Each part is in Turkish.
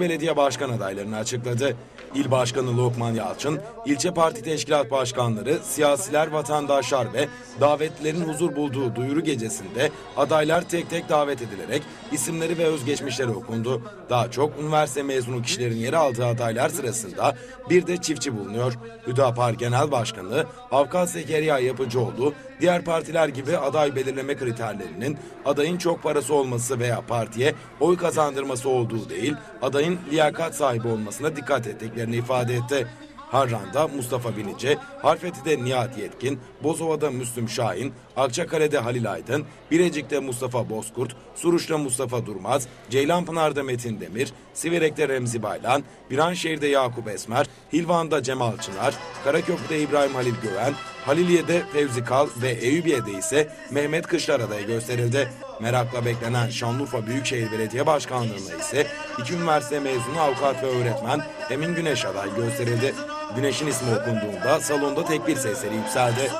Belediye Başkan adaylarını açıkladı. İl Başkanı Lokman Yalçın, ilçe parti teşkilat başkanları, siyasiler, vatandaşlar ve davetlilerin huzur bulduğu duyuru gecesinde adaylar tek tek davet edilerek isimleri ve özgeçmişleri okundu. Daha çok üniversite mezunu kişilerin yer aldığı adaylar sırasında bir de çiftçi bulunuyor. Hüdapar Genel Başkanı Avukat Zekeriya Yapıcıoğlu, diğer partiler gibi aday belirleme kriterlerinin adayın çok parası olması veya partiye oy kazandırması olduğu değil, adayın liyakat sahibi olmasına dikkat ettiklerini ifade etti. Harran'da Mustafa Binici, Harfeti'de Nihat Yetkin, Bozova'da Müslüm Şahin, Akçakale'de Halil Aydın, Birecik'te Mustafa Bozkurt, Suruç'ta Mustafa Durmaz, Ceylanpınar'da Metin Demir, Siverek'te Remzi Baylan, Viranşehir'de Yakup Esmer, Hilvan'da Cemal Çınar, Karaköprü'de İbrahim Halil Göven, Haliliye'de Fevzi Kal ve Eyüpiye'de ise Mehmet Kışlar adayı gösterildi. Merakla beklenen Şanlıurfa Büyükşehir Belediye Başkanlığı'na ise iki üniversite mezunu avukat ve öğretmen Emin Güneş aday gösterildi. Güneş'in ismi okunduğunda salonda tekbir sesleri yükseldi.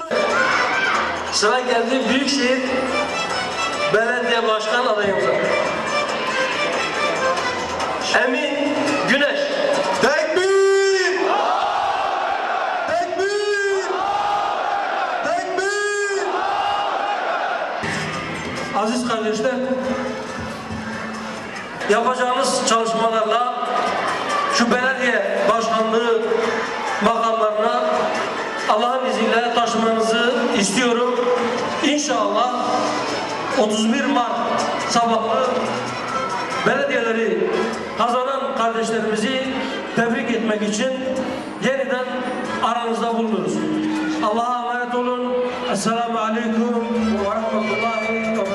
Sıra geldi Büyükşehir Belediye Başkan adayımıza. Emin Aziz kardeşler, yapacağınız çalışmalarla şu belediye başkanlığı makamlarına Allah'ın izniyle taşımanızı istiyorum. İnşallah 31 Mart sabahı belediyeleri kazanan kardeşlerimizi tebrik etmek için yeniden aranızda bulunuruz. Allah'a emanet olun. Esselamu Aleyküm ve Rahmetullahi ve.